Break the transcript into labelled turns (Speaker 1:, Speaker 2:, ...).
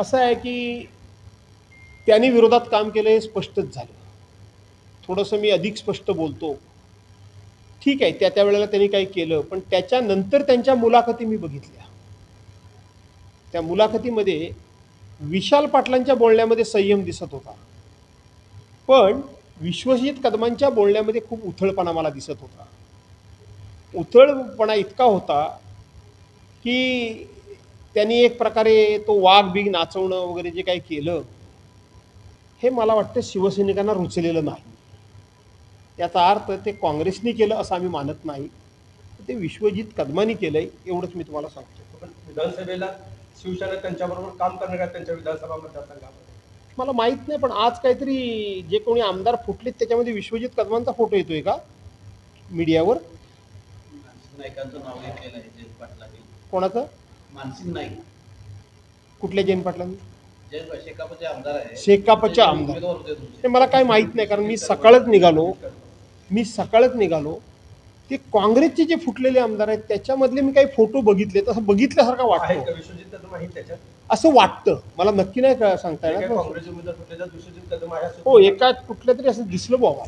Speaker 1: असं आहे की त्यांनी विरोधात काम केलं हे स्पष्टच झालं. थोडंसं मी अधिक स्पष्ट बोलतो. ठीक आहे त्या त्या वेळेला त्यांनी काही केलं पण त्याच्यानंतर त्यांच्या मुलाखती मी बघितल्या. त्या मुलाखतीमध्ये विशाल पाटलांच्या बोलण्यामध्ये संयम दिसत होता. पण विश्वजित कदमांच्या बोलण्यामध्ये खूप उथळपणा मला दिसत होता. उथळपणा इतका होता की त्यांनी एक प्रकारे तो वाघ बिग नाचवणं वगैरे जे काही केलं हे मला वाटतं शिवसैनिकांना रुचलेलं नाही. याचा अर्थ ते काँग्रेसनी केलं असं आम्ही मानत नाही. ते विश्वजित कदमानी केलंय एवढंच मी तुम्हाला सांगतो.
Speaker 2: पण विधानसभेला शिवसेना त्यांच्याबरोबर काम करणार का त्यांच्या विधानसभा मतदारसंघामध्ये
Speaker 1: मला माहीत नाही पण आज काहीतरी जे कोणी आमदार फुटलेत त्याच्यामध्ये विश्वजित कदमांचा फोटो येतोय का? मीडियावर.
Speaker 3: नाईकांचं नाव घेतलेलं आहे
Speaker 1: कोणाचं?
Speaker 3: मानसिंग नाईक
Speaker 1: कुठल्या जैन पाटलांनी?
Speaker 3: जयंत शेकापचे आमदार आहे
Speaker 1: शेकापचे आमदार.
Speaker 3: उमेदवार होते तुमचे.
Speaker 1: ते मला काय माहीत नाही कारण मी सकाळच निघालो. मी सकाळच निघालो. ते काँग्रेसचे जे फुटलेले आमदार आहेत त्याच्यामधले मी काही फोटो बघितले तसं बघितल्यासारखं
Speaker 2: का
Speaker 1: वाटतं.
Speaker 2: विश्वजित कदम आहेत त्याच्यात?
Speaker 1: असं वाटतं. मला नक्की नाही का सांगता
Speaker 2: जे काही
Speaker 1: येणार
Speaker 2: काँग्रेस उमेदवार कुठले तर विश्वजित कदम आहे असं
Speaker 1: हो एका कुठल्या तरी असं दिसलं बाबा